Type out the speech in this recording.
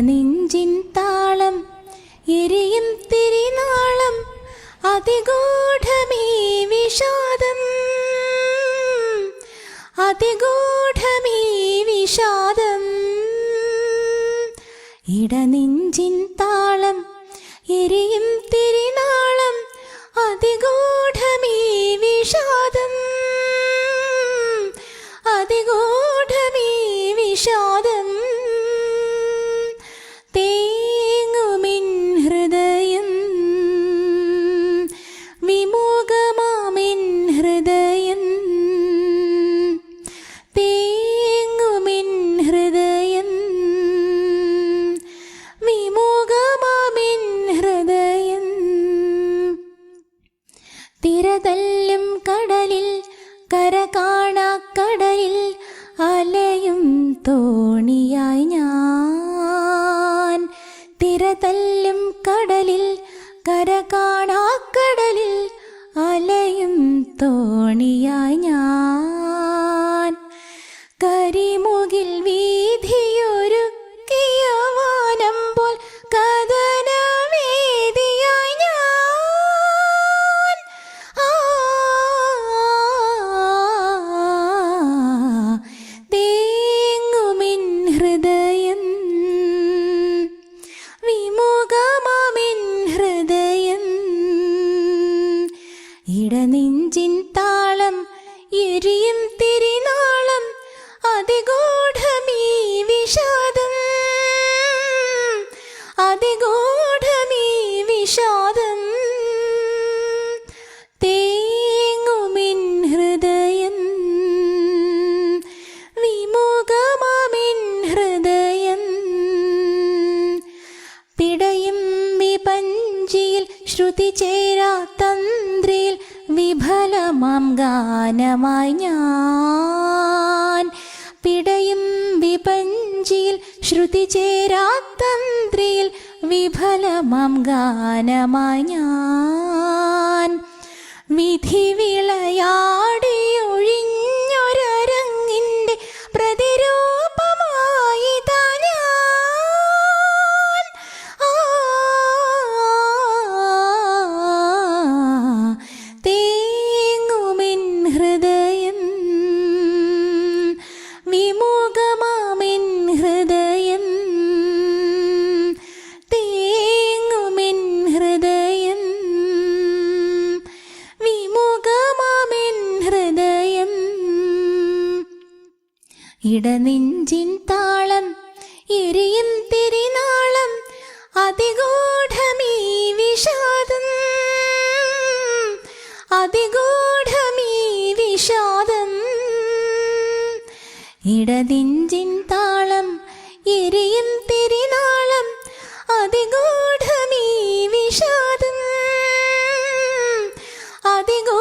ഇടനെഞ്ചിൻ താളം എരിയും തിരിനാളം അതിഗൂഢമീ വിഷാദം. അതിഗൂഢമീ വിഷാദം. ഇടനെഞ്ചിൻ താളം എരിയും തിരതല്ലും കടലിൽ കര കാണാക്കടലിൽ അലയും തോണിയായി ഞാൻ. തിരതല്ലും കടലിൽ കര കാണാക്കടലിൽ അലയും തോണിയായി ഞാൻ. എരിയും തിരിനാളം അതിഗൂഢമീ വിഫലമാം ഗാനമായി ഞാൻ പിടയും വിപഞ്ചിയിൽ ശ്രുതി ചേരാ തന്ത്രിയിൽ വിഫലമാം ഗാനമായി ഞാൻ വിധി വിളയാടി ഇടനെഞ്ചിൻ താളം എരിയും തിരിനാളം അതിഗൂഢമീ വിഷാദം. അതിഗൂഢമീ വിഷാദം. ഇടനെഞ്ചിൻ താളം എരിയും തിരിനാളം അതിഗൂഢമീ വിഷാദം. അതിഗൂ